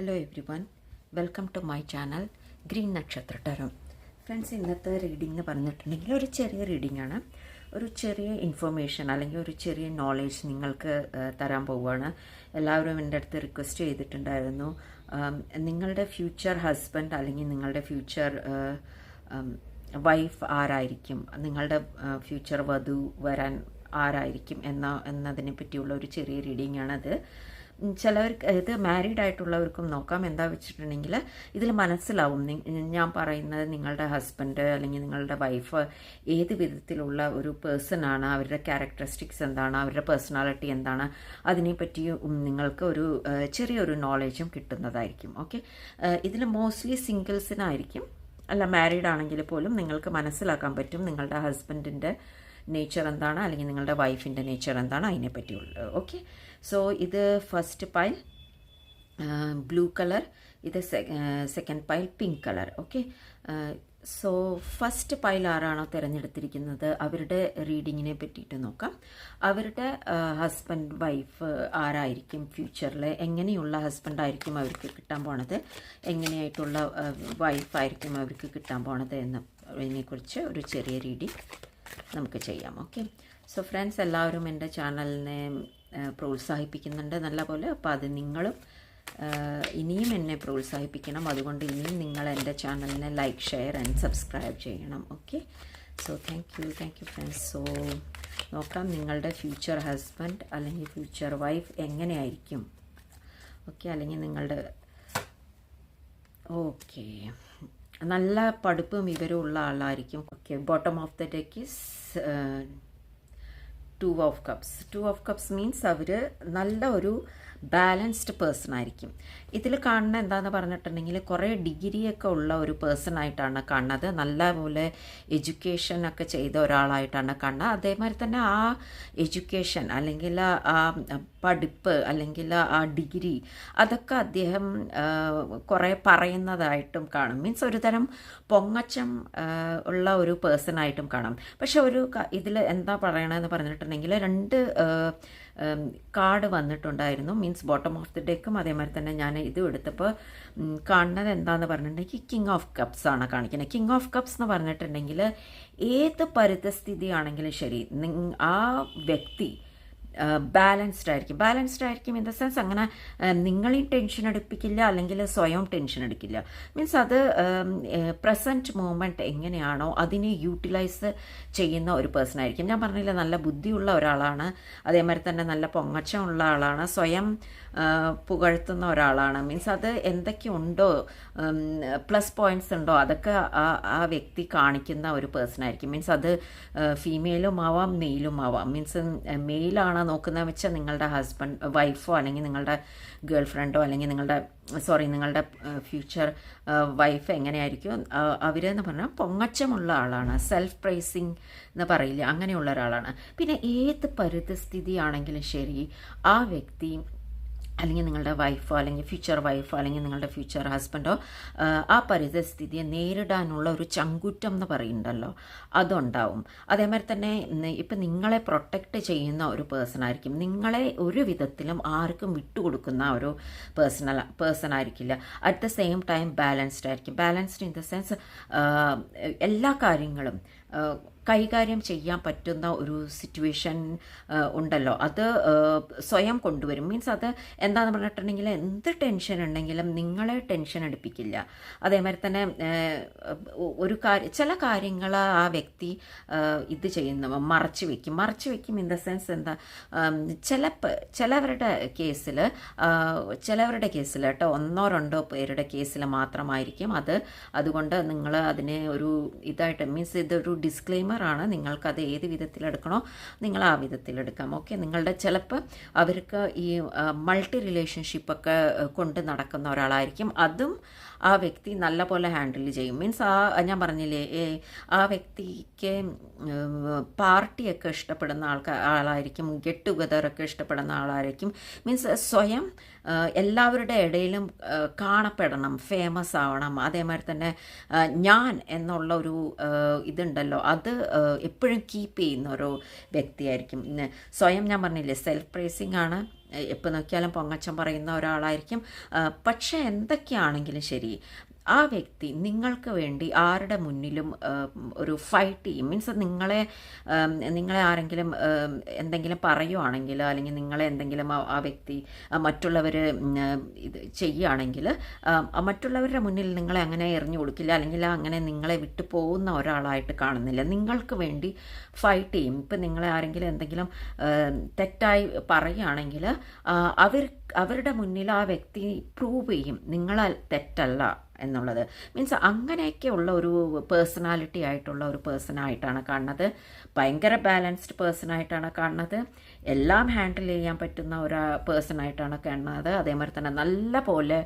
Hello everyone welcome to my channel green Nakshatra tarot friends ഇന്നത്തെ reading എന്ന് പറഞ്ഞിട്ടുണ്ടെങ്കിൽ ഒരു ചെറിയ റീഡിംഗ് ആണ്. ഒരു ചെറിയ ഇൻഫർമേഷൻ അല്ലെങ്കിൽ ഒരു ചെറിയ നോളേജ് നിങ്ങൾക്ക് തരാൻ പോവുകയാണ്. എല്ലാവരും എന്റെ അടുത്ത് റിക്വസ്റ്റ് ചെയ്തിട്ടുണ്ടായിരുന്നു. നിങ്ങളുടെ ഫ്യൂച്ചർ ഹസ്ബൻഡ് അല്ലെങ്കിൽ നിങ്ങളുടെ ഫ്യൂച്ചർ വൈഫ് ആരായിരിക്കും? നിങ്ങളുടെ ഫ്യൂച്ചർ വധു വരാൻ ആരായിരിക്കും? എന്ന എന്നതിനെ പറ്റിയുള്ള ഒരു ചെറിയ റീഡിംഗ് ആണത്. ചിലവർക്ക് ഇത് മാരീഡ് ആയിട്ടുള്ളവർക്കും നോക്കാം. എന്താ വെച്ചിട്ടുണ്ടെങ്കിൽ ഇതിൽ മനസ്സിലാവും. ഞാൻ പറയുന്നത് നിങ്ങളുടെ ഹസ്ബൻഡ് അല്ലെങ്കിൽ നിങ്ങളുടെ വൈഫ് ഏത് വിധത്തിലുള്ള ഒരു പേഴ്സൺ ആണ് അവരുടെ ക്യാരക്ടറിസ്റ്റിക്സ് എന്താണ് അവരുടെ പേഴ്സണാലിറ്റി എന്താണ് അതിനെപ്പറ്റി നിങ്ങൾക്ക് ഒരു ചെറിയൊരു നോളേജും കിട്ടുന്നതായിരിക്കും. ഓക്കെ ഇതിൽ മോസ്റ്റ്ലി സിംഗിൾസിനായിരിക്കും അല്ല മാരീഡ് ആണെങ്കിൽ പോലും നിങ്ങൾക്ക് മനസ്സിലാക്കാൻ പറ്റും നിങ്ങളുടെ ഹസ്ബൻഡിന്റെ നേച്ചർ എന്താണ് അല്ലെങ്കിൽ നിങ്ങളുടെ വൈഫിന്റെ നേച്ചർ എന്താണ് അതിനെ പറ്റിയുള്ളത് ഓക്കെ സോ ഇത് ഫസ്റ്റ് പൈൽ ബ്ലൂ കളർ ഇത് second pile pink colour okay so first pile ആരാണോ തിരഞ്ഞെടുത്തിരിക്കുന്നത്? അവരുടെ റീഡിങ്ങിനെ പറ്റിയിട്ട് നോക്കാം. അവരുടെ ഹസ്ബൻഡ് വൈഫ് ആരായിരിക്കും ഫ്യൂച്ചറിൽ എങ്ങനെയുള്ള ഹസ്ബൻഡ് ആയിരിക്കും അവർക്ക് കിട്ടാൻ പോണത്? എങ്ങനെയായിട്ടുള്ള വൈഫായിരിക്കും അവർക്ക് കിട്ടാൻ പോണത് എന്നതിനെക്കുറിച്ച് ഒരു ചെറിയ റീഡിങ് നമുക്ക് ചെയ്യാം. ഓക്കെ സോ ഫ്രണ്ട്സ് എല്ലാവരും എന്റെ ചാനലിനെ ആ, നല്ല പോലെ. അപ്പോൾ അത് നിങ്ങളും ഇനിയും എന്നെ പ്രോത്സാഹിപ്പിക്കണം. അതുകൊണ്ട് ഇനിയും നിങ്ങൾ എന്റെ ചാനലിനെ ലൈക്ക് ഷെയർ ആൻഡ് സബ്സ്ക്രൈബ് ചെയ്യണം. Okay so thank you thank you friends so നോക്കാം നിങ്ങളുടെ ഫ്യൂച്ചർ ഹസ്ബൻഡ് അല്ലെങ്കിൽ ഫ്യൂച്ചർ വൈഫ് എങ്ങനെയായിരിക്കും? ഓക്കെ അല്ലെങ്കിൽ നിങ്ങളുടെ ഓക്കെ നല്ല പഠിപ്പും വിവരവും ഉള്ള ആളായിരിക്കും. Okay bottom of the deck two of cups two of cups means അവർ നല്ല ഒരു ബാലൻസ്ഡ് പേഴ്സൺ ആയിരിക്കും. ഇതിൽ കാണുന്ന എന്താന്ന് പറഞ്ഞിട്ടുണ്ടെങ്കിൽ കുറേ ഡിഗ്രിയൊക്കെ ഉള്ള ഒരു പേഴ്സൺ ആയിട്ടാണ് കാണുന്നത്. നല്ലപോലെ എഡ്യൂക്കേഷൻ ഒക്കെ ചെയ്ത ഒരാളായിട്ടാണ് കാണുന്നത്. അതേമാതിരി തന്നെ ആ എഡ്യൂക്കേഷൻ അല്ലെങ്കിൽ ആ പഠിപ്പ് അല്ലെങ്കിൽ ആ ഡിഗ്രി അതൊക്കെ അദ്ദേഹം കുറേ പറയുന്നതായിട്ടും കാണും. മീൻസ് ഒരുതരം പൊങ്ങച്ചം ഉള്ള ഒരു പേഴ്സൺ ആയിട്ടും കാണാം. പക്ഷെ ഒരു ഇതിൽ എന്താ പറയണമെന്ന് പറഞ്ഞിട്ടുണ്ടെങ്കിൽ രണ്ട് കാർഡ് വന്നിട്ടുണ്ടായിരുന്നു. മീൻസ് ബോട്ടം ഓഫ് ദി ഡെക്കും അതേമാതിരി തന്നെ ഞാൻ ഇത് എടുത്തപ്പോൾ കാണുന്നത് എന്താണെന്ന് പറഞ്ഞിട്ടുണ്ടെങ്കിൽ കിങ് ഓഫ് കപ്സ് ആണ് കാണിക്കുന്നത്. കിങ് ഓഫ് കപ്സ് എന്ന് പറഞ്ഞിട്ടുണ്ടെങ്കിൽ ഏത് പരിതസ്ഥിതിയാണെങ്കിലും ശരി ആ വ്യക്തി ബാലൻസ്ഡ് ആയിരിക്കും. ബാലൻസ്ഡ് ആയിരിക്കും ഇൻ ദ സെൻസ് അങ്ങനെ നിങ്ങളെയും ടെൻഷൻ എടുപ്പിക്കില്ല അല്ലെങ്കിൽ സ്വയം ടെൻഷൻ എടുക്കില്ല. മീൻസ് അത് പ്രസന്റ് മൂമെന്റ് എങ്ങനെയാണോ അതിനെ യൂട്ടിലൈസ് ചെയ്യുന്ന ഒരു പേഴ്സൺ ആയിരിക്കും. ഞാൻ പറഞ്ഞില്ല നല്ല ബുദ്ധിയുള്ള ഒരാളാണ് അതേമാതിരി തന്നെ നല്ല പൊങ്ങച്ചമുള്ള ആളാണ് സ്വയം പുകഴ്ത്തുന്ന ഒരാളാണ്. മീൻസ് അത് എന്തൊക്കെയുണ്ടോ പ്ലസ് പോയിന്റ്സ് ഉണ്ടോ അതൊക്കെ ആ ആ വ്യക്തി കാണിക്കുന്ന ഒരു പേഴ്സൺ ആയിരിക്കും. മീൻസ് അത് ഫീമെയിലും ആവാം മെയിലും ആവാം. മീൻസ് മെയിലാണ് നോക്കുന്നത് വെച്ചാൽ നിങ്ങളുടെ ഹസ്ബൻഡ് വൈഫോ അല്ലെങ്കിൽ നിങ്ങളുടെ ഗേൾ ഫ്രണ്ടോ അല്ലെങ്കിൽ നിങ്ങളുടെ സോറി നിങ്ങളുടെ ഫ്യൂച്ചർ വൈഫ് എങ്ങനെയായിരിക്കും അവരെന്ന് പറഞ്ഞാൽ പൊങ്ങച്ചമുള്ള ആളാണ്. സെൽഫ് പ്രൈസിങ് എന്ന് പറയില്ല അങ്ങനെയുള്ള ഒരാളാണ്. പിന്നെ ഏത് പരിതസ്ഥിതി ആണെങ്കിലും ശരി ആ വ്യക്തി അല്ലെങ്കിൽ നിങ്ങളുടെ വൈഫോ അല്ലെങ്കിൽ ഫ്യൂച്ചർ വൈഫോ അല്ലെങ്കിൽ നിങ്ങളുടെ ഫ്യൂച്ചർ ഹസ്ബൻഡോ ആ പരിതസ്ഥിതിയെ നേരിടാനുള്ള ഒരു ചങ്കുറ്റം എന്ന് പറയുന്നുണ്ടല്ലോ. അതുണ്ടാവും. അതേമാതിരി തന്നെ ഇപ്പം നിങ്ങളെ പ്രൊട്ടക്റ്റ് ചെയ്യുന്ന ഒരു പേഴ്സൺ ആയിരിക്കും. നിങ്ങളെ ഒരു വിധത്തിലും ആർക്കും വിട്ടുകൊടുക്കുന്ന ഒരു പേഴ്സണൽ പേഴ്സൺ ആയിരിക്കില്ല. At the same time balanced ആയിരിക്കും. ബാലൻസ്ഡ് ഇൻ ദ സെൻസ് എല്ലാ കാര്യങ്ങളും കൈകാര്യം ചെയ്യാൻ പറ്റുന്ന ഒരു സിറ്റുവേഷൻ ഉണ്ടല്ലോ. അത് സ്വയം കൊണ്ടുവരും. മീൻസ് അത് എന്താണെന്ന് പറഞ്ഞിട്ടുണ്ടെങ്കിൽ എന്ത് ടെൻഷൻ ഉണ്ടെങ്കിലും നിങ്ങളെ ടെൻഷൻ എടുപ്പിക്കില്ല അതേമാതിരി തന്നെ ഒരു കാര്യം ചില കാര്യങ്ങൾ ആ വ്യക്തി ഇത് ചെയ്യുന്ന മറച്ചു വെക്കും. മറച്ചു വെക്കും ഇൻ ദ സെൻസ് എന്താ ചില ചിലവരുടെ കേസിൽ ചിലവരുടെ കേസിൽ കേട്ടോ ഒന്നോ രണ്ടോ പേരുടെ കേസിൽ മാത്രമായിരിക്കും അത്. അതുകൊണ്ട് നിങ്ങൾ അതിനെ ഒരു ഇതായിട്ട് മീൻസ് ഇതൊരു ഡിസ്ക്ലെയിമർ ആണ് നിങ്ങൾക്കത് ഏത് വിധത്തിലെടുക്കണോ നിങ്ങൾ ആ വിധത്തിലെടുക്കാം. ഓക്കെ? നിങ്ങളുടെ ചിലപ്പോൾ അവർക്ക് ഈ മൾട്ടി റിലേഷൻഷിപ്പൊക്കെ കൊണ്ട് നടക്കുന്ന ഒരാളായിരിക്കും. അതും ആ വ്യക്തി നല്ല പോലെ ഹാൻഡിൽ ചെയ്യും. മീൻസ് ആ ഞാൻ പറഞ്ഞില്ലേ ആ വ്യക്തിക്ക് പാർട്ടിയൊക്കെ ഇഷ്ടപ്പെടുന്ന ആൾക്കാർ ആളായിരിക്കും ഗെറ്റ് ടുഗദറൊക്കെ ഇഷ്ടപ്പെടുന്ന ആളായിരിക്കും. മീൻസ് സ്വയം എല്ലാവരുടെ ഇടയിലും കാണപ്പെടണം ഫേമസ് ആവണം. അതേമാതിരി തന്നെ ഞാൻ എന്നുള്ള ഒരു ഇതുണ്ടല്ലോ അത് എപ്പോഴും കീപ്പ് ചെയ്യുന്ന ഒരു വ്യക്തിയായിരിക്കും. സ്വയം ഞാൻ പറഞ്ഞില്ലേ സെൽഫ് പ്രൈസിങ് ആണ്. എപ്പോൾ നോക്കിയാലും പൊങ്ങച്ചം പറയുന്ന ഒരാളായിരിക്കും. പക്ഷേ എന്തൊക്കെയാണെങ്കിലും ശരി ആ വ്യക്തി നിങ്ങൾക്ക് വേണ്ടി ആരുടെ മുന്നിലും ഒരു ഫൈറ്റ് ചെയ്യും. മീൻസ് നിങ്ങളെ നിങ്ങളെ ആരെങ്കിലും എന്തെങ്കിലും പറയുവാണെങ്കിൽ അല്ലെങ്കിൽ നിങ്ങളെ എന്തെങ്കിലും ആ- വ്യക്തി മറ്റുള്ളവർ ഇത് ചെയ്യുകയാണെങ്കിൽ മറ്റുള്ളവരുടെ മുന്നിൽ നിങ്ങളെ അങ്ങനെ എറിഞ്ഞു കൊടുക്കില്ല അല്ലെങ്കിൽ അങ്ങനെ നിങ്ങളെ വിട്ടു പോകുന്ന ഒരാളായിട്ട് കാണുന്നില്ല. നിങ്ങൾക്ക് വേണ്ടി ഫൈറ്റ് ചെയ്യും. ഇപ്പം നിങ്ങളെ ആരെങ്കിലും എന്തെങ്കിലും തെറ്റായി പറയുകയാണെങ്കിൽ അവർ അവരുടെ മുന്നിൽ ആ വ്യക്തി പ്രൂവ് ചെയ്യും. നിങ്ങളാൽ തെറ്റല്ല. എന്നുള്ളത്. മീൻസ് അങ്ങനെയൊക്കെയുള്ള ഒരു പേഴ്സണാലിറ്റി ആയിട്ടുള്ള ഒരു പേഴ്സണായിട്ടാണ് കാണുന്നത്. ഭയങ്കര ബാലൻസ്ഡ് പേഴ്സണായിട്ടാണ് കാണുന്നത്. എല്ലാം ഹാൻഡിൽ ചെയ്യാൻ പറ്റുന്ന ഒരു പേഴ്സണായിട്ടാണ് കാണുന്നത്. അതേമാതിരി തന്നെ നല്ല പോലെ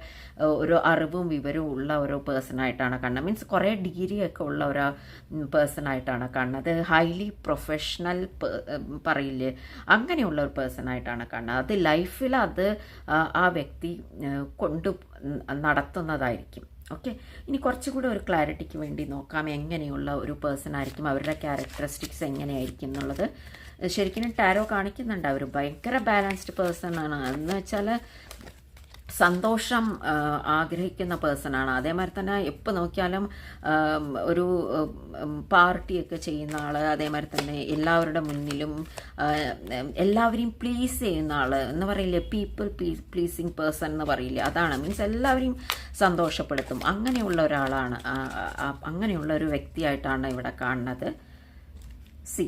ഒരു അറിവും വിവരവും ഉള്ള ഒരു പേഴ്സണായിട്ടാണ് കാണുന്നത്. മീൻസ് കുറേ ഡിഗ്രിയൊക്കെ ഉള്ള ഒരു പേഴ്സണായിട്ടാണ് കാണുന്നത്. ഹൈലി പ്രൊഫഷണൽ പറയില്ലേ? അങ്ങനെയുള്ള ഒരു പേഴ്സണായിട്ടാണ് കാണുന്നത്. അത് ലൈഫിൽ അത് ആ, വ്യക്തി കൊണ്ടു നടത്തുന്നതായിരിക്കും. ഓക്കെ ഇനി കുറച്ചുകൂടെ ഒരു ക്ലാരിറ്റിക്ക് വേണ്ടി നോക്കാം. എങ്ങനെയുള്ള ഒരു പേഴ്സൺ ആയിരിക്കും? അവരുടെ ക്യാരക്ടറിസ്റ്റിക്സ് എങ്ങനെയായിരിക്കും എന്നുള്ളത്. ശരിക്കും ടാരോ കാണിക്കുന്നുണ്ട്. അവർ ഭയങ്കര ബാലൻസ്ഡ് പേഴ്സൺ ആണ്. എന്ന് വെച്ചാൽ സന്തോഷം ആഗ്രഹിക്കുന്ന പേഴ്സണാണ്. അതേമാതിരി തന്നെ എപ്പോൾ നോക്കിയാലും ഒരു പാർട്ടിയൊക്കെ ചെയ്യുന്ന ആൾ അതേമാതിരി തന്നെ എല്ലാവരുടെ മുന്നിലും എല്ലാവരെയും പ്ലീസ് ചെയ്യുന്ന ആൾ എന്ന് പറയില്ലേ? പീപ്പിൾ പ്ലീസിങ് പേഴ്സൺ എന്ന് പറയില്ലേ? അതാണ്. മീൻസ് എല്ലാവരെയും സന്തോഷപ്പെടുത്തും. അങ്ങനെയുള്ള ഒരാളാണ് അങ്ങനെയുള്ള ഒരു വ്യക്തിയായിട്ടാണ് ഇവിടെ കാണുന്നത്. സി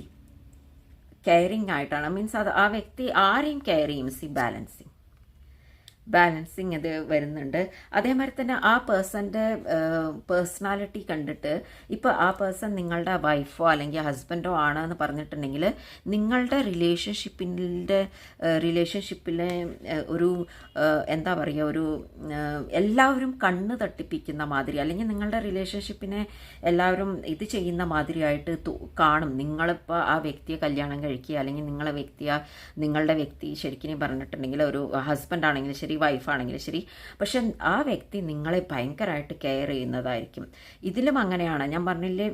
കെയറിങ് ആയിട്ടാണ്. മീൻസ് അത് ആ വ്യക്തി ആരെയും കെയർ ചെയ്യും. സി ബാലൻസിങ് ബാലൻസിങ് ഇത് വരുന്നുണ്ട്. അതേമാതിരി തന്നെ ആ പേഴ്സന്റെ പേഴ്സണാലിറ്റി കണ്ടിട്ട് ഇപ്പോൾ ആ പേഴ്സൺ നിങ്ങളുടെ വൈഫോ അല്ലെങ്കിൽ ഹസ്ബൻഡോ ആണ് എന്ന് പറഞ്ഞിട്ടുണ്ടെങ്കിൽ നിങ്ങളുടെ റിലേഷൻഷിപ്പിന്റെ റിലേഷൻഷിപ്പിലെ ഒരു എന്താ പറയുക ഒരു എല്ലാവരും കണ്ണ് തട്ടിപ്പിക്കുന്ന മാതിരി അല്ലെങ്കിൽ നിങ്ങളുടെ റിലേഷൻഷിപ്പിനെ എല്ലാവരും ഇത് ചെയ്യുന്ന മാതിരിയായിട്ട് കാണും. നിങ്ങളിപ്പോൾ ആ വ്യക്തിയെ കല്യാണം കഴിക്കുക അല്ലെങ്കിൽ നിങ്ങളെ വ്യക്തിയെ നിങ്ങളുടെ വ്യക്തി ശരിക്കും പറഞ്ഞിട്ടുണ്ടെങ്കിൽ ഒരു ഹസ്ബൻഡ് ആണെങ്കിൽ ശരി വൈഫാണെങ്കിലും ശരി. പക്ഷെ ആ വ്യക്തി നിങ്ങളെ ഭയങ്കരമായിട്ട് കെയർ ചെയ്യുന്നതായിരിക്കും. ഇതിലും അങ്ങനെയാണ്. ഞാൻ പറഞ്ഞില്ലേ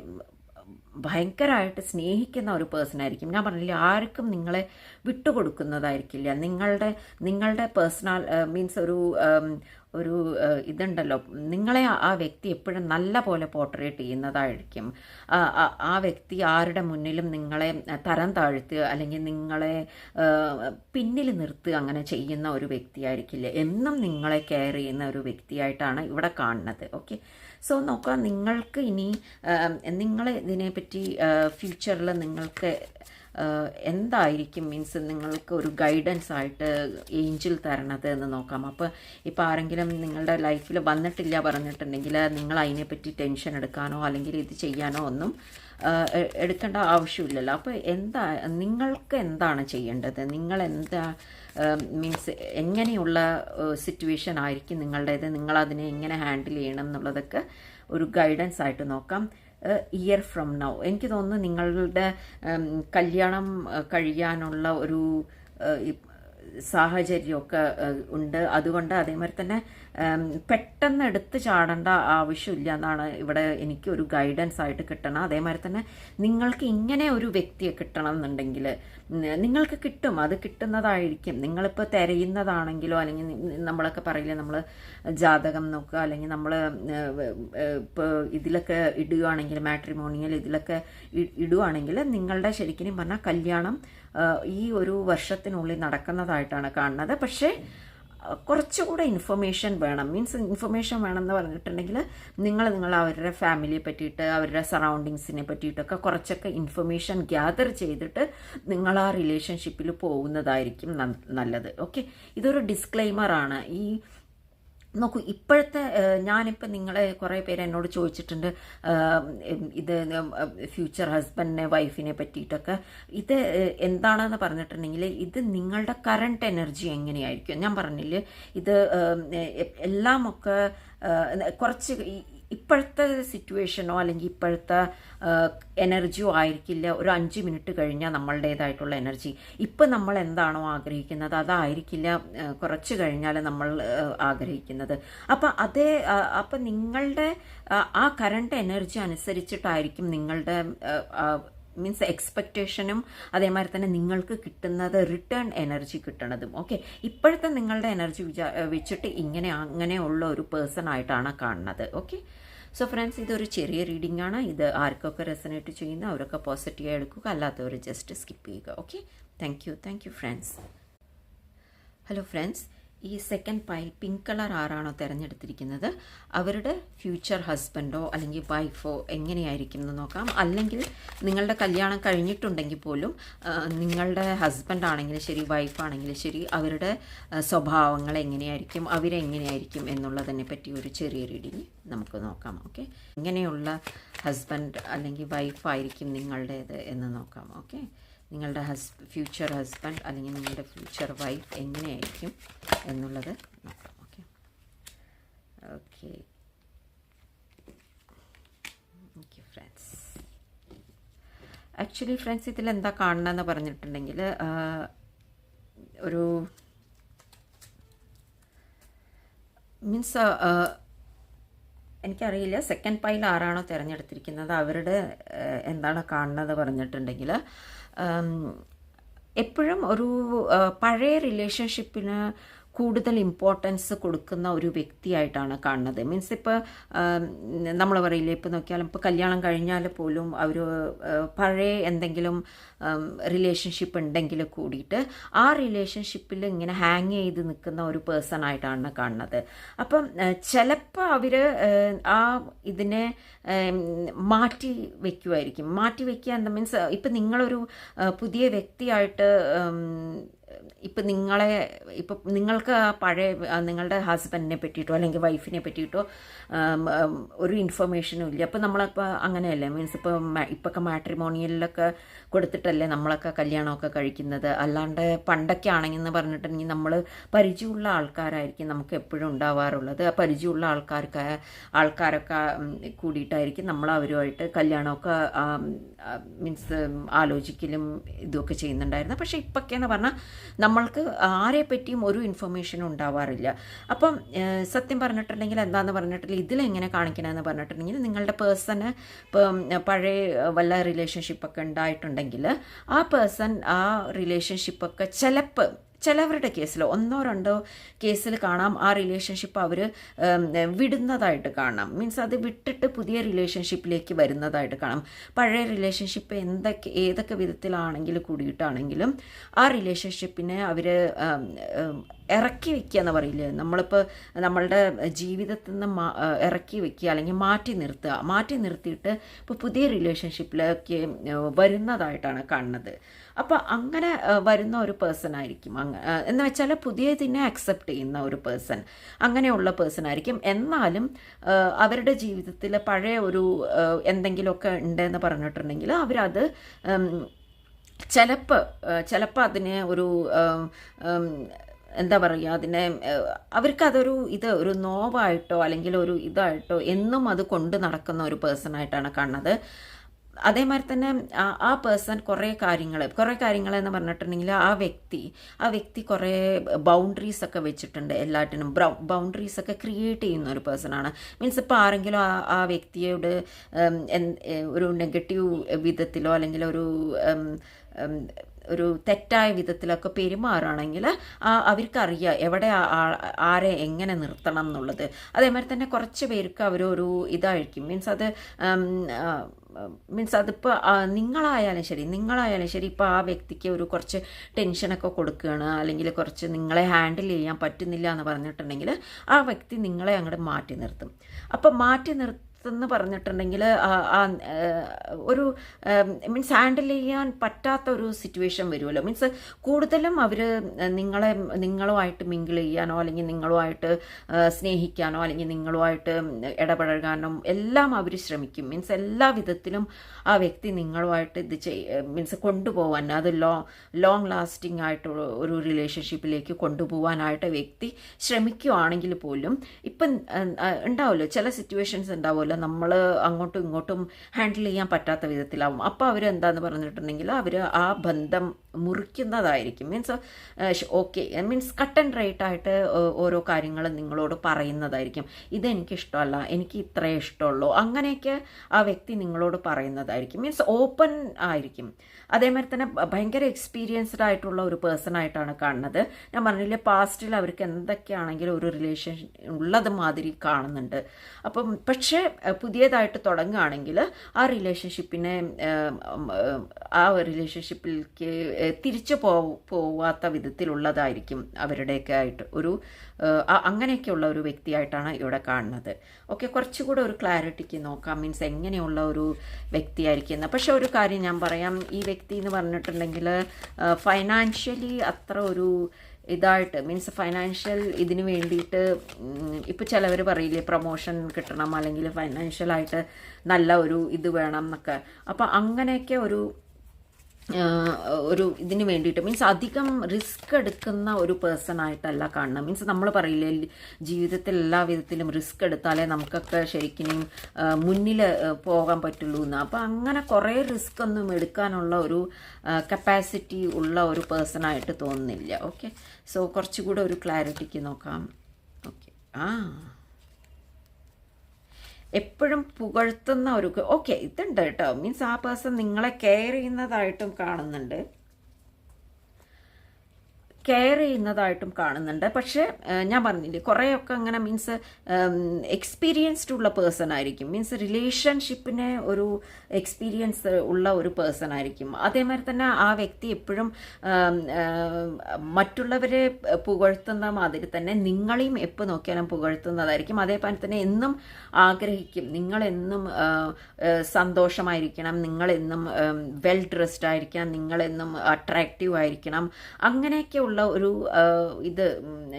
ഭയങ്കരമായിട്ട് സ്നേഹിക്കുന്ന ഒരു പേഴ്സൺ ആയിരിക്കും. ഞാൻ പറഞ്ഞില്ല ആർക്കും നിങ്ങളെ വിട്ടുകൊടുക്കുന്നതായിരിക്കില്ല. നിങ്ങളുടെ നിങ്ങളുടെ പേഴ്സണൽ മീൻസ് ഒരു ഒരു ഇതുണ്ടല്ലോ. നിങ്ങളെ ആ- വ്യക്തി എപ്പോഴും നല്ല പോലെ പോർട്രേറ്റ് ചെയ്യുന്നതായിരിക്കും. ആ വ്യക്തി ആരുടെ മുന്നിലും നിങ്ങളെ തരം താഴ്ത്തുക അല്ലെങ്കിൽ നിങ്ങളെ പിന്നിൽ നിർത്തുക അങ്ങനെ ചെയ്യുന്ന ഒരു വ്യക്തിയായിരിക്കില്ല. എന്നും നിങ്ങളെ കെയർ ചെയ്യുന്ന ഒരു വ്യക്തിയായിട്ടാണ് ഇവിടെ കാണുന്നത്. ഓക്കെ സോ നോക്കാം നിങ്ങൾക്ക് ഇനി നിങ്ങൾ ഇതിനെപ്പറ്റി ഫ്യൂച്ചറിൽ നിങ്ങൾക്ക് എന്തായിരിക്കും മീൻസ് നിങ്ങൾക്ക് ഒരു ഗൈഡൻസ് ആയിട്ട് ഏഞ്ചിൽ തരണത് എന്ന് നോക്കാം. അപ്പോൾ ഇപ്പോൾ ആരെങ്കിലും നിങ്ങളുടെ ലൈഫിൽ വന്നിട്ടില്ല പറഞ്ഞിട്ടുണ്ടെങ്കിൽ നിങ്ങൾ അതിനെപ്പറ്റി ടെൻഷൻ എടുക്കാനോ അല്ലെങ്കിൽ ഇത് ചെയ്യാനോ ഒന്നും എടുക്കേണ്ട ആവശ്യമില്ലല്ലോ. അപ്പോൾ എന്താ നിങ്ങൾക്ക് എന്താണ് ചെയ്യേണ്ടത്? നിങ്ങൾ എന്താ മീൻസ് എങ്ങനെയുള്ള സിറ്റുവേഷൻ ആയിരിക്കും നിങ്ങളുടേത്? നിങ്ങളതിനെ എങ്ങനെ ഹാൻഡിൽ ചെയ്യണം എന്നുള്ളതൊക്കെ ഒരു ഗൈഡൻസ് ആയിട്ട് നോക്കാം. ഇയർ ഫ്രം നൗ എനിക്ക് തോന്നുന്നു നിങ്ങളുടെ കല്യാണം കഴിയാനുള്ള ഒരു സാഹചര്യമൊക്കെ ഉണ്ട്. അതുകൊണ്ട് അതേമാതിരി തന്നെ പെട്ടെന്ന് എടുത്ത് ചാടേണ്ട ആവശ്യമില്ല എന്നാണ് ഇവിടെ എനിക്ക് ഒരു ഗൈഡൻസ് ആയിട്ട് കിട്ടണം. അതേമാതിരി തന്നെ നിങ്ങൾക്ക് ഇങ്ങനെ ഒരു വ്യക്തിയെ കിട്ടണം എന്നുണ്ടെങ്കിൽ നിങ്ങൾക്ക് കിട്ടും. അത് കിട്ടുന്നതായിരിക്കും. നിങ്ങളിപ്പോൾ തിരയുന്നതാണെങ്കിലോ അല്ലെങ്കിൽ നമ്മളൊക്കെ പറയില്ലേ നമ്മൾ ജാതകം നോക്കുക അല്ലെങ്കിൽ നമ്മൾ ഇപ്പോൾ ഇതിലൊക്കെ ഇടുകയാണെങ്കിൽ മാട്രിമോണിയൽ ഇതിലൊക്കെ ഇടുകയാണെങ്കിൽ നിങ്ങളുടെ ശരിക്കും പറഞ്ഞാൽ കല്യാണം ഈ ഒരു വർഷത്തിനുള്ളിൽ നടക്കുന്നതായിട്ടാണ് കാണുന്നത്. പക്ഷേ കുറച്ചുകൂടെ ഇൻഫർമേഷൻ വേണം. മീൻസ് ഇൻഫർമേഷൻ വേണം എന്ന് പറഞ്ഞിട്ടുണ്ടെങ്കിൽ നിങ്ങൾ നിങ്ങൾ അവരുടെ ഫാമിലിയെ പറ്റിയിട്ട് അവരുടെ സറൗണ്ടിങ്സിനെ പറ്റിയിട്ടൊക്കെ കുറച്ചൊക്കെ ഇൻഫർമേഷൻ ഗ്യാദർ ചെയ്തിട്ട് നിങ്ങൾ ആ റിലേഷൻഷിപ്പിൽ പോകുന്നതായിരിക്കും നല്ലത്. ഓക്കെ ഇതൊരു ഡിസ്ക്ലെയിമറാണ് ഈ നോക്കൂ ഇപ്പോഴത്തെ ഞാനിപ്പോൾ നിങ്ങളെ കുറേ പേര് എന്നോട് ചോദിച്ചിട്ടുണ്ട് ഇത് ഫ്യൂച്ചർ ഹസ്ബൻഡിനെ വൈഫിനെ പറ്റിയിട്ടൊക്കെ. ഇത് എന്താണെന്ന് പറഞ്ഞിട്ടുണ്ടെങ്കിൽ ഇത് നിങ്ങളുടെ കറണ്ട് എനർജി എങ്ങനെയായിരിക്കും? ഞാൻ പറഞ്ഞില്ലേ ഇത് എല്ലാമൊക്കെ കുറച്ച് ഇപ്പോഴത്തെ സിറ്റുവേഷനോ അല്ലെങ്കിൽ ഇപ്പോഴത്തെ എനർജിയോ ആയിരിക്കില്ല. ഒരു അഞ്ച് മിനിറ്റ് കഴിഞ്ഞാൽ നമ്മളുടേതായിട്ടുള്ള എനർജി. ഇപ്പം നമ്മൾ എന്താണോ ആഗ്രഹിക്കുന്നത് അതായിരിക്കില്ല കുറച്ച് കഴിഞ്ഞാൽ നമ്മൾ ആഗ്രഹിക്കുന്നത്. അപ്പം അതേ അപ്പം നിങ്ങളുടെ ആ, കറണ്ട് എനർജി അനുസരിച്ചിട്ടായിരിക്കും നിങ്ങളുടെ മീൻസ് എക്സ്പെക്റ്റേഷനും അതേമാതിരി തന്നെ നിങ്ങൾക്ക് കിട്ടുന്നത് റിട്ടേൺ എനർജി കിട്ടണതും. ഓക്കെ ഇപ്പോഴത്തെ നിങ്ങളുടെ എനർജി വിചാ വെച്ചിട്ട് ഇങ്ങനെ അങ്ങനെയുള്ള ഒരു പേഴ്സൺ ആയിട്ടാണ് കാണുന്നത്. ഓക്കെ സോ ഫ്രണ്ട്സ് ഇതൊരു ചെറിയ റീഡിംഗ് ആണ്. ഇത് ആർക്കൊക്കെ റെസനേറ്റ് ചെയ്യുന്ന അവരൊക്കെ പോസിറ്റീവായി എടുക്കുക. അല്ലാത്തവർ ജസ്റ്റ് സ്കിപ്പ് ചെയ്യുക. Okay thank you thank you friends hello friends ഈ സെക്കൻഡ് പൈൽ പിങ്ക് കളർ ആരാണോ തിരഞ്ഞെടുത്തിരിക്കുന്നത്? അവരുടെ ഫ്യൂച്ചർ ഹസ്ബൻഡോ അല്ലെങ്കിൽ വൈഫോ എങ്ങനെയായിരിക്കും എന്ന് നോക്കാം. അല്ലെങ്കിൽ നിങ്ങളുടെ കല്യാണം കഴിഞ്ഞിട്ടുണ്ടെങ്കിൽ പോലും നിങ്ങളുടെ ഹസ്ബൻഡ് ആണെങ്കിലും ശരി വൈഫാണെങ്കിലും ശരി അവരുടെ സ്വഭാവങ്ങൾ എങ്ങനെയായിരിക്കും അവരെങ്ങനെയായിരിക്കും എന്നുള്ളതിനെ പറ്റി ഒരു ചെറിയ റീഡിങ് നമുക്ക് നോക്കാം ഓക്കെ എങ്ങനെയുള്ള ഹസ്ബൻഡ് അല്ലെങ്കിൽ വൈഫായിരിക്കും നിങ്ങളുടേത് എന്ന് നോക്കാം ഓക്കെ നിങ്ങളുടെ ഹസ് ഫ്യൂച്ചർ ഹസ്ബൻഡ് അല്ലെങ്കിൽ നിങ്ങളുടെ ഫ്യൂച്ചർ വൈഫ് എങ്ങനെയായിരിക്കും എന്നുള്ളത് നോക്കാം okay okay friends actually friends ഇതിൽ എന്താ കാണണമെന്ന് പറഞ്ഞിട്ടുണ്ടെങ്കിൽ ഒരു മീൻസ് എനിക്കറിയില്ല സെക്കൻഡ് പൈൽ ആരാണോ തിരഞ്ഞെടുത്തിരിക്കുന്നത് അവരുടെ എന്താണ് കാണുന്നത് പറഞ്ഞിട്ടുണ്ടെങ്കിൽ എപ്പോഴും ഒരു പഴയ റിലേഷൻഷിപ്പിന് കൂടുതൽ ഇമ്പോർട്ടൻസ് കൊടുക്കുന്ന ഒരു വ്യക്തിയായിട്ടാണ് കാണുന്നത്. മീൻസ് ഇപ്പോൾ നമ്മൾ പറയില്ലേ ഇപ്പോൾ നോക്കിയാലും ഇപ്പോൾ കല്യാണം കഴിഞ്ഞാൽ പോലും അവർ പഴയ എന്തെങ്കിലും റിലേഷൻഷിപ്പ് ഉണ്ടെങ്കിൽ കൂടിയിട്ട് ആ റിലേഷൻഷിപ്പിൽ ഇങ്ങനെ ഹാങ് ചെയ്ത് നിൽക്കുന്ന ഒരു പേഴ്സൺ ആയിട്ടാണ് കാണുന്നത്. അപ്പം ചിലപ്പോൾ അവർ ആ ഇതിനെ മാറ്റി വെക്കുമായിരിക്കും മാറ്റി വെക്കുക എന്താ മീൻസ് ഇപ്പം നിങ്ങളൊരു പുതിയ വ്യക്തിയായിട്ട് ഇപ്പം നിങ്ങളെ ഇപ്പം നിങ്ങൾക്ക് ആ പഴയ നിങ്ങളുടെ ഹസ്ബൻഡിനെ പറ്റിയിട്ടോ അല്ലെങ്കിൽ വൈഫിനെ പറ്റിയിട്ടോ ഒരു ഇൻഫർമേഷനും ഇല്ല. അപ്പം നമ്മളിപ്പോൾ അങ്ങനെയല്ലേ? മീൻസ് ഇപ്പോൾ ഇപ്പൊക്കെ മാട്രിമോണിയലിലൊക്കെ കൊടുത്തിട്ടല്ലേ നമ്മളൊക്കെ കല്യാണമൊക്കെ കഴിക്കുന്നത്? അല്ലാണ്ട് പണ്ടൊക്കെ ആണെങ്കിൽ എന്ന് പറഞ്ഞിട്ടുണ്ടെങ്കിൽ നമ്മൾ പരിചയമുള്ള ആൾക്കാരായിരിക്കും നമുക്ക് എപ്പോഴും ഉണ്ടാവാറുള്ളത്. ആ പരിചയമുള്ള ആൾക്കാർക്ക് ആൾക്കാരൊക്കെ കൂടിയിട്ടായിരിക്കും നമ്മൾ അവരുമായിട്ട് കല്യാണമൊക്കെ മീൻസ് ആലോചിക്കലും ഇതൊക്കെ ചെയ്യുന്നുണ്ടായിരുന്നു പക്ഷേ ഇപ്പൊക്കെ എന്ന് പറഞ്ഞാൽ നമ്മൾക്ക് ആരെ പറ്റിയും ഒരു ഇൻഫർമേഷനും ഉണ്ടാവാറില്ല. അപ്പം സത്യം പറഞ്ഞിട്ടുണ്ടെങ്കിൽ എന്താന്ന് പറഞ്ഞിട്ടുണ്ടെങ്കിൽ ഇതിലെങ്ങനെ കാണിക്കണമെന്ന് പറഞ്ഞിട്ടുണ്ടെങ്കിൽ നിങ്ങളുടെ പേഴ്സണ് പഴയ വല്ല റിലേഷൻഷിപ്പൊക്കെ ഉണ്ടായിട്ടുണ്ടെങ്കിൽ ആ പേഴ്സൺ ആ റിലേഷൻഷിപ്പൊക്കെ ചിലപ്പോൾ ചിലവരുടെ കേസിൽ ഒന്നോ രണ്ടോ കേസിൽ കാണാം. ആ റിലേഷൻഷിപ്പ് അവർ വിടുന്നതായിട്ട് കാണാം. മീൻസ് അത് വിട്ടിട്ട് പുതിയ റിലേഷൻഷിപ്പിലേക്ക് വരുന്നതായിട്ട് കാണാം. പഴയ റിലേഷൻഷിപ്പ് എന്തൊക്കെ ഏതൊക്കെ വിധത്തിലാണെങ്കിൽ കൂടിയിട്ടാണെങ്കിലും ആ റിലേഷൻഷിപ്പിനെ അവർ ഇറക്കി വെക്കുക എന്ന് പറയില്ലേ? നമ്മളിപ്പോൾ നമ്മളുടെ ജീവിതത്തിൽ നിന്ന് ഇറക്കി വെക്കുക അല്ലെങ്കിൽ മാറ്റി നിർത്തുക. മാറ്റി നിർത്തിയിട്ട് ഇപ്പോൾ പുതിയ റിലേഷൻഷിപ്പിലേക്ക് വരുന്നതായിട്ടാണ് കാണുന്നത്. അപ്പോൾ അങ്ങനെ വരുന്ന ഒരു പേഴ്സൺ ആയിരിക്കും. അങ്ങ് എന്ന് വെച്ചാൽ പുതിയതിനെ അക്സെപ്റ്റ് ചെയ്യുന്ന ഒരു പേഴ്സൺ അങ്ങനെയുള്ള പേഴ്സൺ ആയിരിക്കും. എന്നാലും അവരുടെ ജീവിതത്തിൽ പഴയ ഒരു എന്തെങ്കിലുമൊക്കെ ഉണ്ടെന്ന് പറഞ്ഞിട്ടുണ്ടെങ്കിൽ അവരത് ചിലപ്പോൾ ചിലപ്പോൾ അതിനെ ഒരു എന്താ പറയുക അതിനെ അവർക്കതൊരു ഇത് ഒരു നോവായിട്ടോ അല്ലെങ്കിൽ ഒരു ഇതായിട്ടോ എന്നും അത് കൊണ്ട് നടക്കുന്ന ഒരു പേഴ്സൺ ആയിട്ടാണ് കാണുന്നത്. അതേമാതിരി തന്നെ ആ- പേഴ്സൺ കുറേ കാര്യങ്ങൾ കുറേ കാര്യങ്ങൾ എന്ന് പറഞ്ഞിട്ടുണ്ടെങ്കിൽ ആ വ്യക്തി ആ വ്യക്തി കുറേ ബൗണ്ടറീസ് ഒക്കെ വെച്ചിട്ടുണ്ട് എല്ലാറ്റിനും. ബൗണ്ടറീസ് ഒക്കെ ക്രിയേറ്റ് ചെയ്യുന്ന ഒരു പേഴ്സണാണ് മീൻസ് ഇപ്പോൾ ആരെങ്കിലും ആ ആ വ്യക്തിയോട് ഒരു നെഗറ്റീവ് വിധത്തിലോ അല്ലെങ്കിൽ ഒരു ഒരു തെറ്റായ വിധത്തിലൊക്കെ പെരുമാറുകയാണെങ്കിൽ അവർക്കറിയാം എവിടെ ആരെ എങ്ങനെ നിർത്തണം എന്നുള്ളത്. അതേമാതിരി തന്നെ കുറച്ച് പേർക്ക് അവരൊരു ഇതായിരിക്കും. മീൻസ് അത് മീൻസ് അതിപ്പോൾ നിങ്ങളായാലും ശരി നിങ്ങളായാലും ശരി ഇപ്പോൾ ആ വ്യക്തിക്ക് ഒരു കുറച്ച് ടെൻഷനൊക്കെ കൊടുക്കുകയാണ് അല്ലെങ്കിൽ കുറച്ച് നിങ്ങളെ ഹാൻഡിൽ ചെയ്യാൻ പറ്റുന്നില്ല എന്ന് പറഞ്ഞിട്ടുണ്ടെങ്കിൽ ആ വ്യക്തി നിങ്ങളെ അങ്ങോട്ട് മാറ്റി നിർത്തും. അപ്പോൾ മാറ്റി നിർത്തി എന്ന് പറഞ്ഞിട്ടുണ്ടെങ്കിൽ ഒരു മീൻസ് ഹാൻഡിൽ ചെയ്യാൻ പറ്റാത്ത ഒരു സിറ്റുവേഷൻ വരുമല്ലോ മീൻസ് കൂടുതലും അവർ നിങ്ങളെ നിങ്ങളുമായിട്ട് മിങ്കിൾ ചെയ്യാനോ അല്ലെങ്കിൽ നിങ്ങളുമായിട്ട് സ്നേഹിക്കാനോ അല്ലെങ്കിൽ നിങ്ങളുമായിട്ട് ഇടപഴകാനോ എല്ലാം അവർ ശ്രമിക്കും. മീൻസ് എല്ലാ വിധത്തിലും ആ വ്യക്തി നിങ്ങളുമായിട്ട് ഇത് ചെയ് മീൻസ് കൊണ്ടുപോകാൻ അത് ലോ ലോങ് ലാസ്റ്റിംഗ് ആയിട്ടുള്ള ഒരു റിലേഷൻഷിപ്പിലേക്ക് കൊണ്ടുപോകാനായിട്ട് വ്യക്തി ശ്രമിക്കുകയാണെങ്കിൽ പോലും ഇപ്പം ഉണ്ടാവുമല്ലോ ചില സിറ്റുവേഷൻസ് ഉണ്ടാവുമല്ലോ ഉണ്ടാവില്ല നമ്മൾ അങ്ങോട്ടും ഇങ്ങോട്ടും ഹാൻഡിൽ ചെയ്യാൻ പറ്റാത്ത വിധത്തിലാവും. അപ്പോൾ അവരെന്താന്ന് പറഞ്ഞിട്ടുണ്ടെങ്കിൽ അവർ ആ ബന്ധം മുറിക്കുന്നതായിരിക്കും. Means okay means cut and right ആയിട്ട് ഓരോ കാര്യങ്ങൾ നിങ്ങളോട് പറയുന്നതായിരിക്കും. ഇതെനിക്ക് ഇഷ്ടമല്ല എനിക്ക് ഇത്രേ ഇഷ്ടമുള്ളൂ. അങ്ങനെയൊക്കെ ആ വ്യക്തി നിങ്ങളോട് പറയുന്നതായിരിക്കും. മീൻസ് ഓപ്പൺ ആയിരിക്കും. അതേമാതിരി തന്നെ ഭയങ്കര എക്സ്പീരിയൻസ്ഡ് ആയിട്ടുള്ള ഒരു പേഴ്സൺ ആയിട്ടാണ് കാണുന്നത്. ഞാൻ പറഞ്ഞില്ലേ പാസ്റ്റിൽ അവർക്ക് എന്തൊക്കെയാണെങ്കിലും ഒരു റിലേഷൻ ഉള്ളത് മാതിരി കാണുന്നുണ്ട്. അപ്പം പക്ഷേ പുതിയതായിട്ട് തുടങ്ങുകയാണെങ്കിൽ ആ റിലേഷൻഷിപ്പിനെ ആ റിലേഷൻഷിപ്പിലേക്ക് തിരിച്ചു പോ പോവാത്ത വിധത്തിലുള്ളതായിരിക്കും അവരുടെയൊക്കെ ആയിട്ട് ഒരു അങ്ങനെയൊക്കെയുള്ള ഒരു വ്യക്തിയായിട്ടാണ് ഇവിടെ കാണുന്നത്. ഓക്കെ കുറച്ചുകൂടെ ഒരു ക്ലാരിറ്റിക്ക് നോക്കാം. മീൻസ് എങ്ങനെയുള്ള ഒരു വ്യക്തിയായിരിക്കും എന്ന് പക്ഷെ ഒരു കാര്യം ഞാൻ പറയാം. ഈ വ്യക്തി എന്ന് പറഞ്ഞിട്ടുണ്ടെങ്കിൽ ഫൈനാൻഷ്യലി അത്ര ഒരു ഇതായിട്ട് മീൻസ് ഫൈനാൻഷ്യൽ ഇതിന് വേണ്ടിയിട്ട് ഇപ്പോൾ ചിലവർ പറയില്ലേ പ്രൊമോഷൻ കിട്ടണം അല്ലെങ്കിൽ ഫൈനാൻഷ്യലായിട്ട് നല്ല ഒരു ഇത് വേണം എന്നൊക്കെ. അപ്പോൾ അങ്ങനെയൊക്കെ ഒരു ഒരു ഇതിന് വേണ്ടിയിട്ട്. മീൻസ് അധികം റിസ്ക് എടുക്കുന്ന ഒരു പേഴ്സൺ ആയിട്ടല്ല കാണുന്നത് മീൻസ് നമ്മൾ പറയില്ലേ ജീവിതത്തിൽ എല്ലാ വിധത്തിലും റിസ്ക് എടുത്താലേ നമുക്കൊക്കെ ശരിക്കും മുന്നിൽ പോകാൻ പറ്റുള്ളൂ എന്ന്. അപ്പോൾ അങ്ങനെ കുറേ റിസ്ക് ഒന്നും എടുക്കാനുള്ള ഒരു കപ്പാസിറ്റി ഉള്ള ഒരു പേഴ്സൺ ആയിട്ട് തോന്നുന്നില്ല. ഓക്കെ സോ കുറച്ചുകൂടെ ഒരു ക്ലാരിറ്റിക്ക് നോക്കാം. ഓക്കെ ആ. എപ്പോഴും പുകഴ്ത്തുന്ന ഒരു ഓക്കെ ഇതുണ്ട് കേട്ടോ. മീൻസ് ആ പേഴ്സൺ നിങ്ങളെ കെയർ ചെയ്യുന്നതായിട്ടും കാണുന്നുണ്ട്. കെയർ ചെയ്യുന്നതായിട്ടും കാണുന്നുണ്ട്. പക്ഷേ ഞാൻ പറഞ്ഞില്ലേ കുറേയൊക്കെ അങ്ങനെ മീൻസ് എക്സ്പീരിയൻസ്ഡ് ഉള്ള പേഴ്സൺ ആയിരിക്കും. മീൻസ് റിലേഷൻഷിപ്പിനെ ഒരു എക്സ്പീരിയൻസ് ഉള്ള ഒരു പേഴ്സൺ ആയിരിക്കും. അതേമാതിരി തന്നെ ആ വ്യക്തി എപ്പോഴും മറ്റുള്ളവരെ പുകഴ്ത്തുന്ന മാതിരി തന്നെ നിങ്ങളെയും എപ്പോൾ നോക്കിയാലും പുകഴ്ത്തുന്നതായിരിക്കും. അതേപോലെ തന്നെ എന്നും ആഗ്രഹിക്കും. നിങ്ങളെന്നും സന്തോഷമായിരിക്കണം. നിങ്ങളെന്നും വെൽ ഡ്രസ്ഡ് ആയിരിക്കണം. നിങ്ങളെന്നും അട്രാക്റ്റീവ് ആയിരിക്കണം. അങ്ങനെയൊക്കെയുള്ള ഒരു ഇത്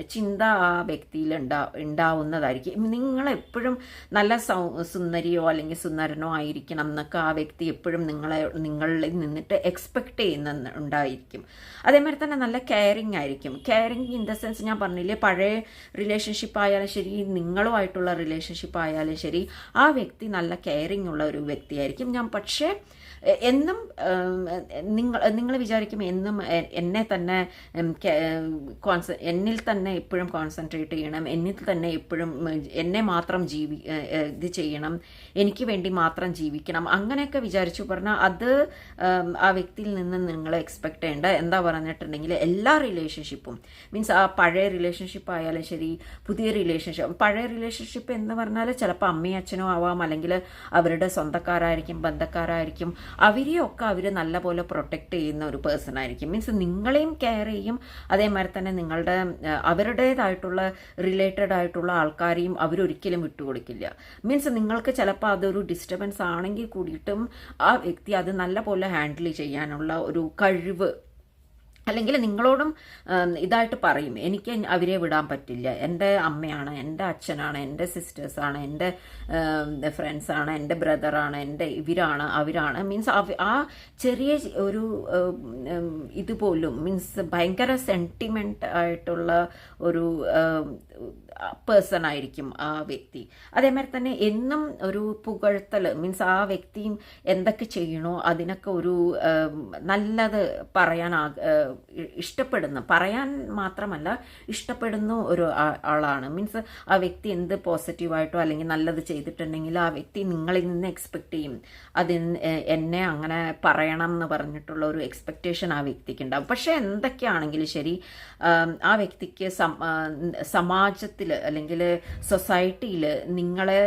ചിന്ത ആ വ്യക്തിയിൽ ഉണ്ടാ ഉണ്ടാവുന്നതായിരിക്കും. നിങ്ങളെപ്പോഴും നല്ല സൗ സുന്ദരിയോ അല്ലെങ്കിൽ സുന്ദരനോ ആയിരിക്കണം എന്നൊക്കെ ആ വ്യക്തി എപ്പോഴും നിങ്ങളെ നിങ്ങളിൽ നിന്നിട്ട് എക്സ്പെക്ട് ചെയ്യുന്ന ഉണ്ടായിരിക്കും. അതേമാതിരി തന്നെ നല്ല കെയറിങ് ആയിരിക്കും. കെയറിങ് ഇൻ ദ സെൻസ് ഞാൻ പറഞ്ഞില്ലേ പഴയ റിലേഷൻഷിപ്പ് ആയാലും ശരി നിങ്ങളുമായിട്ടുള്ള റിലേഷൻഷിപ്പ് ആയാലും ശരി ആ വ്യക്തി നല്ല കെയറിങ് ഉള്ള ഒരു വ്യക്തിയായിരിക്കും. ഞാൻ പക്ഷേ എന്നും നിങ്ങൾ നിങ്ങൾ വിചാരിക്കും എന്നും എന്നെ തന്നെ കോൺസ എന്നിൽ തന്നെ എപ്പോഴും കോൺസെൻട്രേറ്റ് ചെയ്യണം. എന്നിൽ തന്നെ എപ്പോഴും എന്നെ മാത്രം ജീവി ഇത് ചെയ്യണം. എനിക്ക് വേണ്ടി മാത്രം ജീവിക്കണം. അങ്ങനെയൊക്കെ വിചാരിച്ചു പറഞ്ഞാൽ അത് ആ വ്യക്തിയിൽ നിന്ന് നിങ്ങൾ എക്സ്പെക്ട് ചെയ്യേണ്ട. എന്താ പറഞ്ഞിട്ടുണ്ടെങ്കിൽ എല്ലാ റിലേഷൻഷിപ്പും മീൻസ് ആ പഴയ റിലേഷൻഷിപ്പ് ആയാലും ശരി പുതിയ റിലേഷൻഷിപ്പ് പഴയ റിലേഷൻഷിപ്പ് എന്ന് പറഞ്ഞാൽ ചിലപ്പോൾ അമ്മയും അച്ഛനും ആവാം. അല്ലെങ്കിൽ അവരുടെ സ്വന്തക്കാരായിരിക്കും ബന്ധക്കാരായിരിക്കും. അവരെയൊക്കെ അവർ നല്ലപോലെ പ്രൊട്ടക്റ്റ് ചെയ്യുന്ന ഒരു പേഴ്സൺ ആയിരിക്കും. മീൻസ് നിങ്ങളെയും കെയർ ചെയ്യും. അതേമാതിരി തന്നെ നിങ്ങളുടെ അവരുടേതായിട്ടുള്ള റിലേറ്റഡ് ആയിട്ടുള്ള ആൾക്കാരെയും അവരൊരിക്കലും വിട്ടുകൊടുക്കില്ല. മീൻസ് നിങ്ങൾക്ക് ചിലപ്പോൾ അതൊരു ഡിസ്റ്റർബൻസ് ആണെങ്കിൽ കൂടിയിട്ടും ആ വ്യക്തി അത് നല്ലപോലെ ഹാൻഡിൽ ചെയ്യാനുള്ള ഒരു കഴിവ് അല്ലെങ്കിൽ നിങ്ങളോടും ഇതായിട്ട് പറയും എനിക്ക് അവരെ വിടാൻ പറ്റില്ല. എന്റെ അമ്മയാണ് എന്റെ അച്ഛനാണ് എന്റെ സിസ്റ്റേഴ്സാണ് എന്റെ ഫ്രണ്ട്സാണ് എന്റെ ബ്രദറാണ് എന്റെ ഇവരാണ് അവരാണ്. മീൻസ് ആ ചെറിയ ഒരു ഇതുപോലും മീൻസ് ഭയങ്കര സെന്റിമെന്റ് ആയിട്ടുള്ള ഒരു പേഴ്സൺ ആയിരിക്കും ആ വ്യക്തി. അതേമാതിരി തന്നെ എന്നും ഒരു പുകഴ്ത്തൽ മീൻസ് ആ വ്യക്തിയും എന്തൊക്കെ ചെയ്യണോ അതിനൊക്കെ ഒരു നല്ലത് പറയാൻ ഇഷ്ടപ്പെടുന്ന. പറയാൻ മാത്രമല്ല ഇഷ്ടപ്പെടുന്ന ഒരു ആളാണ്. മീൻസ് ആ വ്യക്തി എന്ത് പോസിറ്റീവായിട്ടോ അല്ലെങ്കിൽ നല്ലത് ചെയ്തിട്ടുണ്ടെങ്കിൽ ആ വ്യക്തി നിങ്ങളിൽ നിന്ന് എക്സ്പെക്ട് ചെയ്യും. അതിൽ എന്നെ അങ്ങനെ പറയണം എന്ന് പറഞ്ഞിട്ടുള്ള ഒരു എക്സ്പെക്റ്റേഷൻ ആ വ്യക്തിക്ക് ഉണ്ടാവും. പക്ഷേ എന്തൊക്കെയാണെങ്കിലും ശരി ആ വ്യക്തിക്ക് സം- ആ, സമാജത്തിൽ അല്ലെങ്കിൽ സൊസൈറ്റിയിൽ നിങ്ങളെ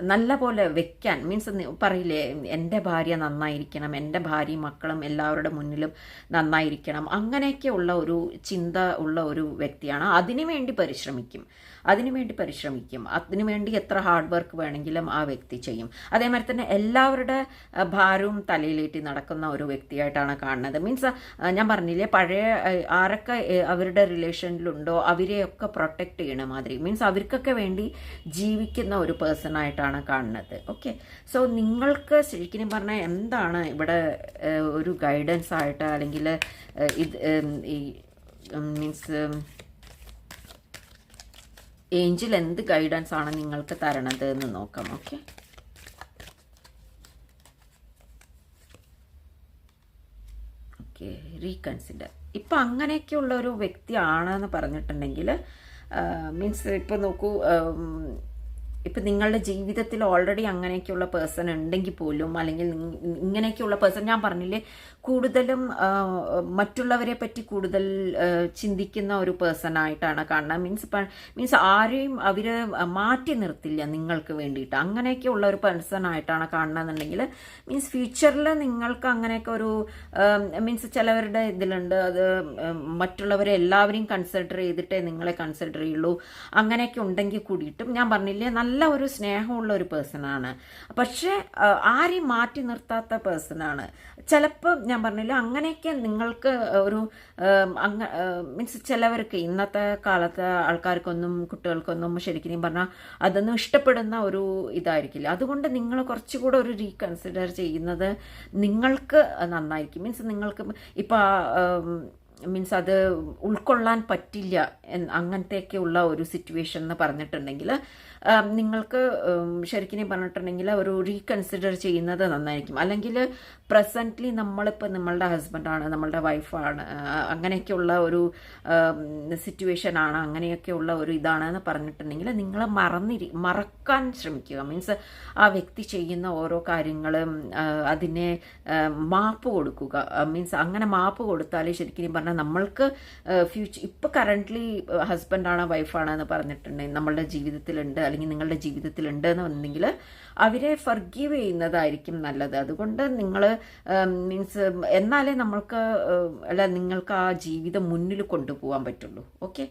നല്ല പോലെ വെക്കാൻ മീൻസ് പറയില്ലേ എന്റെ ഭാര്യ നന്നായിരിക്കണം എന്റെ ഭാര്യയും മക്കളും എല്ലാവരുടെ മുന്നിലും നന്നായിരിക്കണം അങ്ങനെയൊക്കെ ഉള്ള ഒരു ചിന്ത ഉള്ള ഒരു വ്യക്തിയാണ്. അതിനു വേണ്ടി പരിശ്രമിക്കും. അതിനുവേണ്ടി പരിശ്രമിക്കും. അതിനുവേണ്ടി എത്ര ഹാർഡ് വർക്ക് വേണമെങ്കിലും ആ വ്യക്തി ചെയ്യും. അതേമാതിരി തന്നെ എല്ലാവരുടെ ഭാരവും തലയിലേറ്റി നടക്കുന്ന ഒരു വ്യക്തിയായിട്ടാണ് കാണുന്നത്. മീൻസ് ഞാൻ പറഞ്ഞില്ലേ പഴയ ആരൊക്കെ അവരുടെ റിലേഷനിലുണ്ടോ അവരെയൊക്കെ പ്രൊട്ടക്റ്റ് ചെയ്യണ മാതിരി. മീൻസ് അവർക്കൊക്കെ വേണ്ടി ജീവിക്കുന്ന ഒരു പേഴ്സൺ ആയിട്ടാണ് കാണുന്നത്. ഓക്കെ സോ നിങ്ങൾക്ക് ശരിക്കും പറഞ്ഞാൽ എന്താണ് ഇവിടെ ഒരു ഗൈഡൻസ് ആയിട്ട് അല്ലെങ്കിൽ ഇത് ഈ മീൻസ് ഏഞ്ചിൽ എന്ത് ഗൈഡൻസ് ആണ് നിങ്ങൾക്ക് തരണത് എന്ന് നോക്കാം. ഓക്കെ ഓക്കെ റീകൺസിഡർ ഇപ്പം അങ്ങനെയൊക്കെയുള്ള ഒരു വ്യക്തിയാണെന്ന് പറഞ്ഞിട്ടുണ്ടെങ്കിൽ മീൻസ് ഇപ്പം നോക്കൂ ഇപ്പം നിങ്ങളുടെ ജീവിതത്തിൽ ഓൾറെഡി അങ്ങനെയൊക്കെയുള്ള പേഴ്സൺ ഉണ്ടെങ്കിൽ പോലും അല്ലെങ്കിൽ ഇങ്ങനെയൊക്കെയുള്ള പേഴ്സൺ ഞാൻ പറഞ്ഞില്ലേ കൂടുതലും മറ്റുള്ളവരെ പറ്റി കൂടുതൽ ചിന്തിക്കുന്ന ഒരു പേഴ്സൺ ആയിട്ടാണ് കാണുന്നത്. മീൻസ് മീൻസ് ആരെയും അവർ മാറ്റി നിർത്തില്ല നിങ്ങൾക്ക് വേണ്ടിയിട്ട്. അങ്ങനെയൊക്കെയുള്ള ഒരു പേഴ്സൺ ആയിട്ടാണ് കാണുന്നതെന്നുണ്ടെങ്കിൽ മീൻസ് ഫ്യൂച്ചറിൽ നിങ്ങൾക്ക് അങ്ങനെയൊക്കെ ഒരു മീൻസ് ചിലവരുടെ ഇതിലുണ്ട്. അത് മറ്റുള്ളവരെ എല്ലാവരെയും കൺസിഡർ ചെയ്തിട്ടേ നിങ്ങളെ കൺസിഡർ ചെയ്യുള്ളൂ. അങ്ങനെയൊക്കെ ഉണ്ടെങ്കിൽ കൂടിയിട്ടും ഞാൻ പറഞ്ഞില്ലേ നല്ല ഒരു സ്നേഹമുള്ള ഒരു പേഴ്സണാണ് പക്ഷേ ആരെയും മാറ്റി നിർത്താത്ത പേഴ്സണാണ് ചിലപ്പോൾ ഞാൻ പറഞ്ഞില്ല അങ്ങനെയൊക്കെ നിങ്ങൾക്ക് ഒരു അങ്ങ മീൻസ് ചിലവർക്ക് ഇന്നത്തെ കാലത്തെ ആൾക്കാർക്കൊന്നും കുട്ടികൾക്കൊന്നും ശരിക്കും പറഞ്ഞാൽ അതൊന്നും ഇഷ്ടപ്പെടുന്ന ഒരു ഇതായിരിക്കില്ല. അതുകൊണ്ട് നിങ്ങൾ കുറച്ചുകൂടെ ഒരു റീകൺസിഡർ ചെയ്യുന്നത് നിങ്ങൾക്ക് നന്നായിരിക്കും. മീൻസ് നിങ്ങൾക്ക് ഇപ്പോൾ മീൻസ് അത് ഉൾക്കൊള്ളാൻ പറ്റില്ല അങ്ങനത്തെയൊക്കെ ഉള്ള ഒരു സിറ്റുവേഷൻ എന്ന് പറഞ്ഞിട്ടുണ്ടെങ്കിൽ നിങ്ങൾക്ക് ശരിക്കും പറഞ്ഞിട്ടുണ്ടെങ്കിൽ ഒരു റീകൺസിഡർ ചെയ്യുന്നത് നന്നായിരിക്കും. അല്ലെങ്കിൽ പ്രസന്റ്ലി നമ്മളിപ്പോൾ നമ്മളുടെ ഹസ്ബൻഡാണ് നമ്മളുടെ വൈഫാണ് അങ്ങനെയൊക്കെയുള്ള ഒരു സിറ്റുവേഷൻ ആണ് അങ്ങനെയൊക്കെയുള്ള ഒരു ഇതാണെന്ന് പറഞ്ഞിട്ടുണ്ടെങ്കിൽ നിങ്ങൾ മറന്നിരി മറക്കാൻ ശ്രമിക്കുക. മീൻസ് ആ വ്യക്തി ചെയ്യുന്ന ഓരോ കാര്യങ്ങളും അതിനെ മാപ്പ് കൊടുക്കുക. മീൻസ് അങ്ങനെ മാപ്പ് കൊടുത്താലേ ശരിക്കും പറഞ്ഞാൽ നമ്മൾക്ക് ഫ്യൂച്ചർ ഇപ്പോൾ കറന്റ്ലി ഹസ്ബൻഡാണ് വൈഫാണ് എന്ന് പറഞ്ഞിട്ടുണ്ടെങ്കിൽ നമ്മളുടെ ജീവിതത്തിലുണ്ട്. അല്ലെങ്കിൽ നിങ്ങളുടെ ജീവിതത്തിൽ എന്ന് വന്നെങ്കിൽ അവരെ ഫർഗീവ് ചെയ്യുന്നതായിരിക്കും നല്ലത്. അതുകൊണ്ട് നിങ്ങൾ മീൻസ് എന്നാലേ നമ്മൾക്ക് അല്ല നിങ്ങൾക്ക് ആ ജീവിതം മുന്നിൽ കൊണ്ടുപോകാൻ പറ്റുള്ളൂ. ഓക്കെ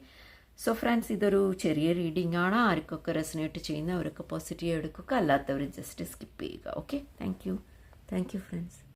സോ ഫ്രണ്ട്സ് ഇതൊരു ചെറിയ റീഡിംഗ് ആണ്. ആർക്കൊക്കെ റെസിനേറ്റ് ചെയ്യുന്ന അവരൊക്കെ പോസിറ്റീവ് എടുക്കുക. അല്ലാത്തവർ ജസ്റ്റ് സ്കിപ്പ് ചെയ്യുക. Okay thank you thank you friends